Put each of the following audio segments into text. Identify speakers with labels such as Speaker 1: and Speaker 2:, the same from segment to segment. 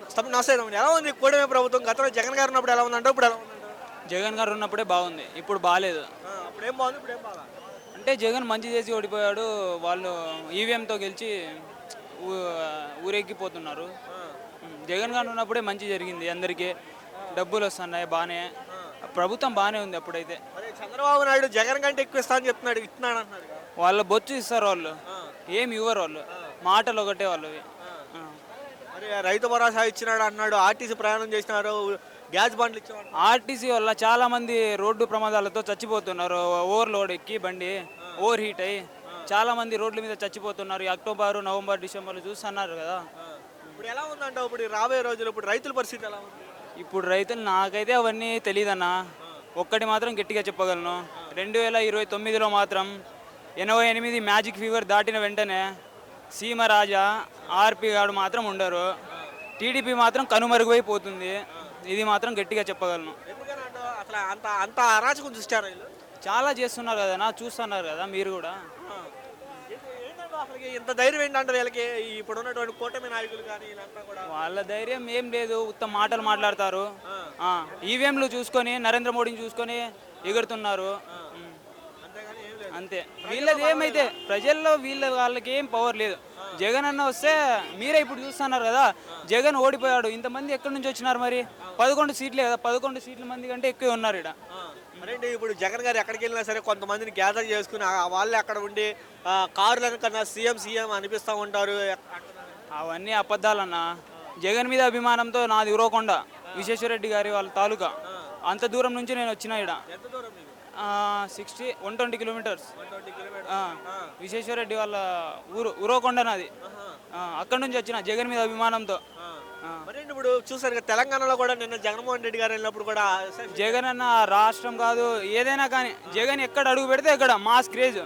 Speaker 1: నమస్తే తమ్ముడు ఎలా ఉంది కూడమే ప్రభుత్వం? గతంలో జగన్ గారు ఉన్నప్పుడు ఎలా ఉందంటే ఇప్పుడు ఎలా ఉందంటే
Speaker 2: జగన్ గారు ఉన్నప్పుడే బాగుంది. ఇప్పుడు బాగాలేదు
Speaker 1: అప్పుడు ఏం బాగుంది? ఇప్పుడు ఏం బాగా?
Speaker 2: అంటే జగన్ మంచి చేసి ఓడిపోయాడు. వాళ్ళు ఈవీఎంతో గెలిచి ఊ- ఊరెక్కిపోతున్నారు జగన్ గారు ఉన్నప్పుడే మంచి జరిగింది అందరికీ. డబ్బులు వస్తున్నాయి బాగానే ప్రభుత్వం బాగానే ఉంది అప్పుడైతే.
Speaker 1: చంద్రబాబు నాయుడు జగన్ కంటే ఎక్కువ ఇస్తా అని చెప్తున్నాడు ఇస్తున్నాడు అంటున్నాడు
Speaker 2: వాళ్ళ బొచ్చు ఇస్తారు వాళ్ళు. ఏమి ఇవ్వరు వాళ్ళు. మాటలు ఒకటే వాళ్ళవి. ఆ.
Speaker 1: మరి రైతు భరోసా ఇచ్చినాడు అన్నాడు. ఆర్టీసీ ప్రయాణం చేసినారు. గ్యాస్ బండ్లు ఇచ్చామన్నారు
Speaker 2: ఆర్టీసీ వల్ల చాలా మంది రోడ్డు ప్రమాదాలతో చచ్చిపోతున్నారు. ఓవర్లోడ్ ఎక్కి బండి ఓవర్ హీట్ అయ్యి చాలా మంది రోడ్ల మీద చచ్చిపోతున్నారు. ఈ అక్టోబర్ నవంబర్ డిసెంబర్లో చూస్తున్నారు కదా.
Speaker 1: ఇప్పుడు ఎలా ఉందంటే? ఇప్పుడు రాబోయే రోజులు ఇప్పుడు రైతుల పరిస్థితి ఎలా ఉంది?
Speaker 2: ఇప్పుడు రైతులు నాకైతే అవన్నీ తెలియదన్నా ఒక్కటి మాత్రం గట్టిగా చెప్పగలను. రెండు వేల ఇరవై తొమ్మిదిలో మాత్రం ఎనభై ఎనిమిది మ్యాజిక్ ఫీవర్ దాటిన వెంటనే సీమరాజా ఆర్పి గారు మాత్రం ఉండరు. టీడీపీ మాత్రం కనుమరుగైపోతుంది ఇది మాత్రం గట్టిగా చెప్పగలను?
Speaker 1: అసలు అంత అంత అరాచకం చూస్తారు వీళ్ళు.
Speaker 2: చాలా చేస్తున్నారు కదా నా చూస్తున్నారు కదా మీరు కూడా.
Speaker 1: ఇంత ధైర్యం ఏంటంటే వీళ్ళకి? ఇప్పుడు ఉన్నటువంటి కూటమి నాయకులు కానీ వీళ్ళంతా కూడా.
Speaker 2: వాళ్ళ ధైర్యం ఏం లేదు ఉత్తమ మాటలు మాట్లాడతారు. ఈవీఎంలు చూసుకొని నరేంద్ర మోడీని చూసుకొని ఎగురుతున్నారు ఉమ్.
Speaker 1: అంతేగాని ఏం లేదు
Speaker 2: అంతే. వీళ్ళది ఏమైతే ప్రజల్లో వీళ్ళ వాళ్ళకి ఏం పవర్ లేదు. జగన్ అన్న వస్తే మీరే ఇప్పుడు చూస్తున్నారు కదా జగన్ ఓడిపోయాడు. ఇంతమంది ఎక్కడి నుంచి వచ్చినారు మరి? పదకొండు సీట్లే కదా పదకొండు సీట్ల మంది కంటే ఎక్కువ ఉన్నారు ఇక్కడ
Speaker 1: మరేంటి ఇప్పుడు జగన్ గారు ఎక్కడికి వెళ్ళినా సరే కొంతమందిని గ్యాదర్ చేసుకుని వాళ్ళే అక్కడ ఉండి కారులను కన్నా సీఎం సీఎం అనిపిస్తూ ఉంటారు.
Speaker 2: అవన్నీ అబద్ధాలన్న. జగన్ మీద అభిమానంతో నాది ఉరవకొండ విశ్వేశ్వరరెడ్డి గారి వాళ్ళ తాలూకా. అంత దూరం నుంచి నేను వచ్చిన ఇక్కడ
Speaker 1: ఎంత దూరం మీకు
Speaker 2: sixty one twenty kilometres
Speaker 1: twenty kilometres
Speaker 2: Visweswarareddy వాళ్ళ ఊరు ఉరవకొండ నాది. ఆ, అక్కడి నుంచి వచ్చిన జగన్ మీద అభిమానంతో. ఆ.
Speaker 1: ఇప్పుడు చూసారు కదా తెలంగాణలో కూడా నిన్న జగన్మోహన్ రెడ్డి గారు వెళ్ళినప్పుడు కూడా
Speaker 2: జగన్ అన్న రాష్ట్రం కాదు ఏదైనా కానీ జగన్ ఎక్కడ అడుగు పెడితే ఎక్కడ మాస్ క్రేజ్.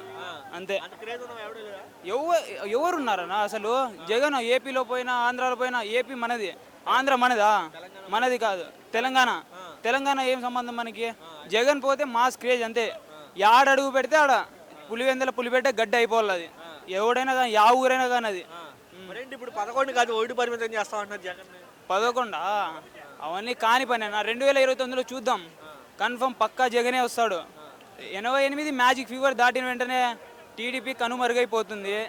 Speaker 2: అంతే.
Speaker 1: అంత క్రేజ్ ఉన్న ఎవడు లేరా
Speaker 2: ఎవరు ఎవరున్నారన్న అసలు? జగన్ ఏపీలో పోయినా ఆంధ్రాలో పోయినా ఏపీ మనది. ఆంధ్ర మనదా? మనది కాదు. తెలంగాణ. తెలంగాణ ఏం సంబంధం మనకి? జగన్ పోతే మాస్ క్రేజ్ అంతే. యాడ అడుగు పెడితే ఆడ పులివెందల పులిపెట్టే గడ్డ అయిపోవాలి అది. ఎవడైనా కానీ యా ఊరైనా కానీ అది.
Speaker 1: మరేంటి ఇప్పుడు పదకొండు కాదు ఒకటి పరిమితం చేస్తా ఉంటున్నారు జగన్.
Speaker 2: పదకొండా? అవన్నీ కాని పని. అన్న రెండు వేల ఇరవై తొమ్మిదిలో చూద్దాం. కన్ఫర్మ్ పక్కా జగనే వస్తాడు. ఎనభై ఎనిమిది మ్యాజిక్ ఫీవర్ దాటిన వెంటనే టీడీపీ కనుమరుగైపోతుంది.